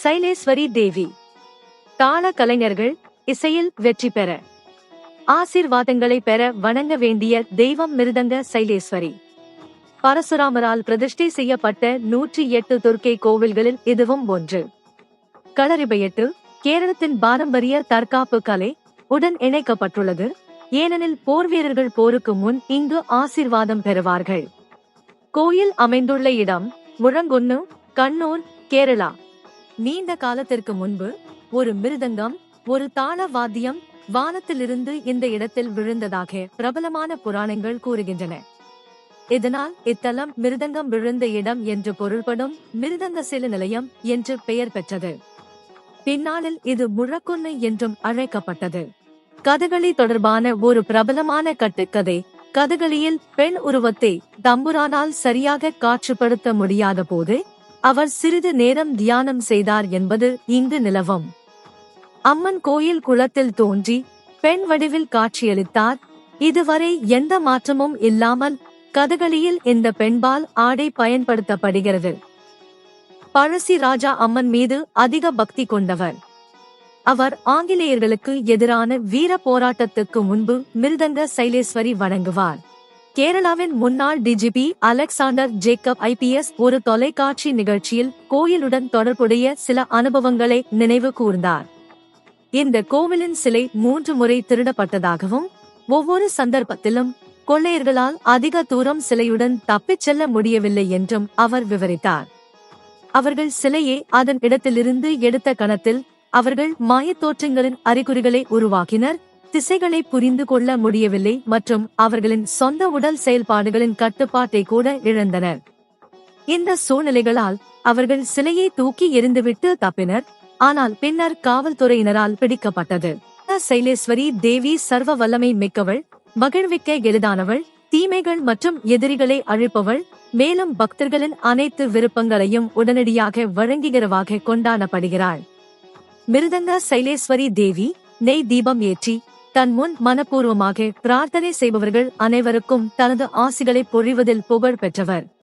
சைலேஸ்வரி தேவி. தாள கலைஞர்கள் இசையில் வெற்றி பெற. ஆசீர்வாதங்களை பெற வணங்க வேண்டிய தெய்வம் மிருதங்க சைலேஸ்வரி. பரசுராமரால் பிரதிஷ்டை செய்யப்பட்ட நூற்றி எட்டு துர்க்கை கோவில்களில் இதுவும் ஒன்று. களரிபயட்டு கேரளத்தின் பாரம்பரிய தற்காப்பு கலை உடன் இணைக்கப்பட்டுள்ளது. ஏனெனில் போர் வீரர்கள் போருக்கு முன் இங்கு ஆசிர்வாதம் பெறுவார்கள். கோயில் அமைந்துள்ள இடம் முழங்குன்னு கண்ணூர் கேரளா. நீண்ட காலத்திற்கு முன்பு ஒரு மிருதங்கம் ஒரு தாள வாத்தியம் வானத்திலிருந்து இந்த இடத்தில் விழுந்ததாக பிரபலமான புராணங்கள் கூறுகின்றன. இதனால் இத்தலம் மிருதங்கம் விழுந்த இடம் என்று பொருள்படும் மிருதங்க சில நிலையம் என்று பெயர் பெற்றது. பின்னாளில் இது முழக்குன்னு என்றும் அழைக்கப்பட்டது. கதகளி தொடர்பான ஒரு பிரபலமான கட்டுக்கதை கதகளியில் பெண் உருவத்தை தம்புரானால் சரியாக காட்சிப்படுத்த முடியாத போது அவர் சிறிது நேரம் தியானம் செய்தார் என்பது இங்கு நிலவும். அம்மன் கோயில் குளத்தில் தோன்றி பெண் வடிவில் காட்சியளித்தார் இதுவரை எந்த மாற்றமும் இல்லாமல் கதகளியில் இந்த பெண்பால் ஆடை பயன்படுத்தப்படுகிறது. பழசி ராஜா அம்மன் மீது அதிக பக்தி கொண்டவர். அவர் ஆங்கிலேயர்களுக்கு எதிரான வீர போராட்டத்துக்கு முன்பு மிருதங்க சைலேஸ்வரி வணங்குவார். கேரளாவின் முன்னாள் டிஜிபி அலெக்சாண்டர் ஜேக்கப் ஐபிஎஸ் ஒரு தொலைக்காட்சி நிகழ்ச்சியில் கோயிலுடன் தொடர்புடைய சில அனுபவங்களை நினைவு கூர்ந்தார். இந்த கோவிலின் சிலை மூன்று முறை திருடப்பட்டதாகவும் ஒவ்வொரு சந்தர்ப்பத்திலும் கொள்ளையர்களால் அதிக தூரம் சிலையுடன் தப்பிச் செல்ல முடியவில்லை என்றும் அவர் விவரித்தார். அவர்கள் சிலையை அதன் இடத்திலிருந்து எடுத்த கணத்தில் அவர்கள் மாயத் தோற்றங்களின் அறிகுறிகளை உருவாக்கினர் திசைகளை புரிந்து கொள்ள முடியவில்லை மற்றும் அவர்களின் சொந்த உடல் செயல்பாடுகளின் கட்டுப்பாட்டை கூட இழந்தனர். இந்த சூழ்நிலைகளால் அவர்கள் சிலையை தூக்கி எறிந்துவிட்டு தப்பினர். ஆனால் பின்னர் காவல்துறையினரால் பிடிக்கப்பட்டது. சைலேஸ்வரி தேவி சர்வ வல்லமை மிக்கவள் மகிழ்விக்க எளிதானவள் தீமைகள் மற்றும் எதிரிகளை அழிப்பவள் மேலும் பக்தர்களின் அனைத்து விருப்பங்களையும் உடனடியாக வழங்குகிறவாக கொண்டாடப்படுகிறாள். மிருதங்க சைலேஸ்வரி தேவி நெய் தீபம் ஏற்றி தன் முன் மனப்பூர்வமாக பிரார்த்தனை செய்பவர்கள் அனைவருக்கும் தனது ஆசிகளை பொழிவதில் புகழ் பெற்றவர்.